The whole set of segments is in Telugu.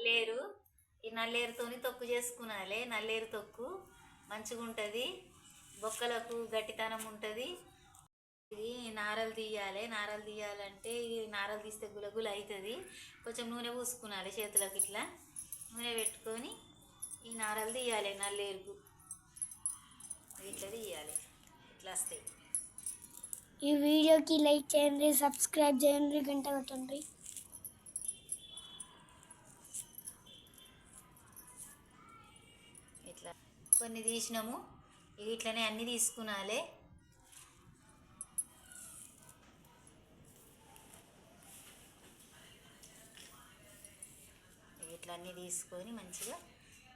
నల్లేరు. ఈ నల్లేరుతోని తొక్కు చేసుకునాలి నల్లేరు తొక్కు. మంచిగా ఉంటుంది బొక్కలకు గట్టితనం ఉంటుంది. ఇది నారలు తీయాలి. నారలు తీయాలంటే ఇది నారలు తీస్తే గులగుల అవుతుంది కొంచెం నూనె పూసుకునాలి చేతులకు ఇట్లా. నూనె పెట్టుకొని ఈ నారలు తీయాలి నల్లేరుకు. ఇట్లా తీయాలి. ఇట్లా వస్తాయి. ఈ వీడియోకి లైక్ చేయండి సబ్స్క్రైబ్ చేయండి గంట కొట్టండి. కొన్ని తీసినాము. ఇట్లనే అన్నీ తీసుకునాలే. ఇట్లా అన్నీ తీసుకొని మంచిగా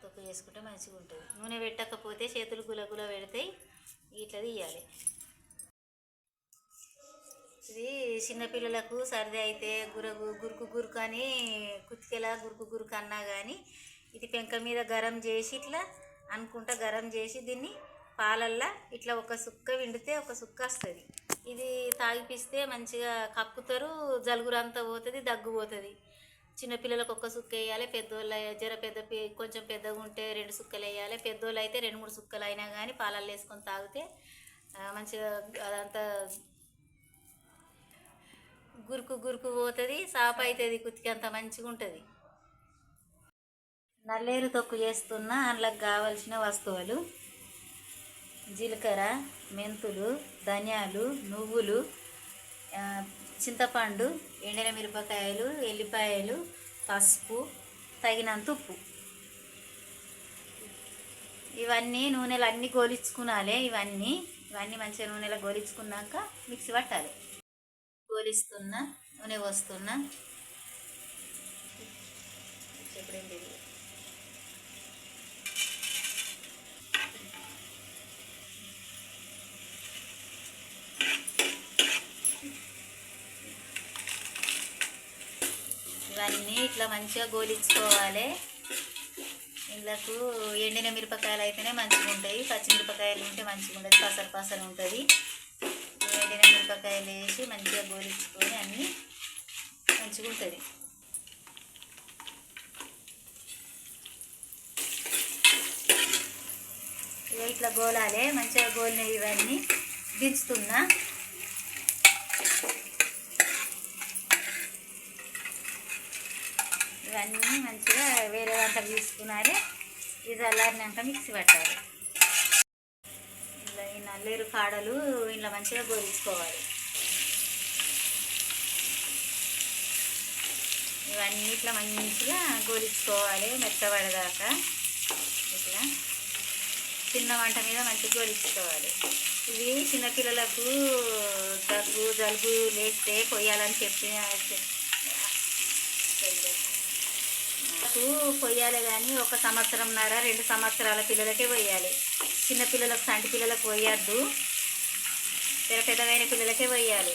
తొక్కు చేసుకుంటే మంచిగా ఉంటుంది. నూనె పెట్టకపోతే చేతులు గులగుల పెడతాయి. ఇట్లా తీయాలి. ఇది చిన్నపిల్లలకు సర్ది అయితే గురగు గురుకు గురుకు అని కుతికెలా గురుకు గురుకు అన్నా కానీ ఇది పెంక మీద గరం చేసి ఇట్లా అనుకుంటా గరం చేసి దీన్ని పాలల్లా ఇట్లా ఒక సుక్క విండితే ఒక సుక్క వస్తుంది. ఇది తాగిపిస్తే మంచిగా కక్కుతారు జలుగురంతా పోతుంది దగ్గు పోతుంది. చిన్నపిల్లలకు ఒక్క సుక్క వేయాలి పెద్దోళ్ళు జర పెద్ద కొంచెం పెద్దగా ఉంటే రెండు సుక్కలు వేయాలి. పెద్దోళ్ళు అయితే రెండు మూడు సుక్కలు అయినా కానీ పాలల్లో వేసుకొని తాగితే మంచిగా అదంతా గురుకు గురుకు పోతుంది సాప అవుతుంది కుతికి అంత మంచిగా ఉంటుంది నల్లేరు తొక్కు చేస్తున్న అందులోకి కావలసిన వస్తువులు జీలకర్ర మెంతులు ధనియాలు నువ్వులు చింతపండు ఎండిన మిరపకాయలు ఎల్లిపాయలు పసుపు తగినంత ఉప్పు. ఇవన్నీ నూనెలు అన్నీ గోలించుకునాలి ఇవన్నీ ఇవన్నీ మంచిగా నూనెలో గోలించుకున్నాక మిక్సీ పట్టాలి. గోలిస్తున్నా నూనె పోస్తున్నా. చెప్పండి ఇట్లా మంచిగా గోలించుకోవాలి. ఇళ్ళకు ఎండిన మిరపకాయలు అయితేనే మంచిగా ఉంటాయి. పచ్చిమిరపకాయలు ఉంటే మంచిగా ఉంటుంది పసలు పసలు ఉంటుంది. ఎండిన మిరపకాయలు వేసి మంచిగా గోలించుకొని అన్నీ మంచిగా ఉంటుంది. ఇక ఇట్లా గోలాలి. మంచిగా గోలినవి ఇవన్నీ దించుతున్నా. ఇవన్నీ మంచిగా వేరే దాంట్లో తీసుకున్నారే ఇది చల్లారినాక మిక్సీ పెట్టాలి. ఇలా ఈ నల్లేరు కాడలు ఇలా మంచిగా గోరించుకోవాలి ఇవన్నీ ఇట్లా మంచిగా గోరించుకోవాలి మెత్తబడేదాకా ఇట్లా చిన్న వంట మీద మంచిగా గోలించుకోవాలి. ఇవి చిన్నపిల్లలకు దగ్గు జలుబు లేస్తే పొయ్యాలని చెప్పి నాకు పోయాలి కానీ ఒక సంవత్సరంన్నర రెండు సంవత్సరాల పిల్లలకే పోయాలి. చిన్న పిల్లలకు సంటి పిల్లలకు పోయద్దు. పెద్ద పెద్దవైన పిల్లలకే పోయాలి.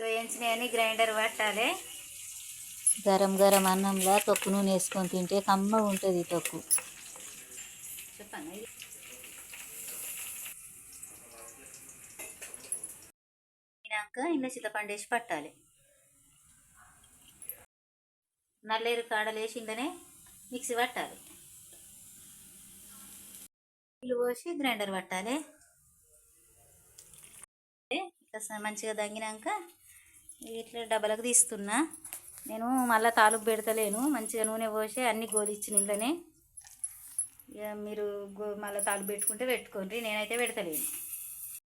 వేయించినాయని గ్రైండర్ పట్టాలి. గరం గరం అన్నంలో తొక్కు నూనె వేసుకొని తింటే కమ్మ ఉంటుంది తొక్కు చెప్పండి తినాక ఇంట్లో చింతపండు వేసి పట్టాలి. నల్లేరు కాడలు వేసి ఇంట్లోనే మిక్సీ పట్టాలి. నీళ్ళు పోసి గ్రైండర్ పట్టాలి. ఇట్లా మంచిగా తగ్గినాక ఇట్లా డబ్బలకు తీస్తున్నా. నేను మళ్ళీ తాలూకు పెడతలేను. మంచిగా నూనె పోసి అన్ని గోలిచ్చిన ఇంట్లోనే. ఇక మీరు గో మళ్ళీ తాలూకు పెట్టుకుంటే పెట్టుకోండి. నేనైతే పెడతలేను.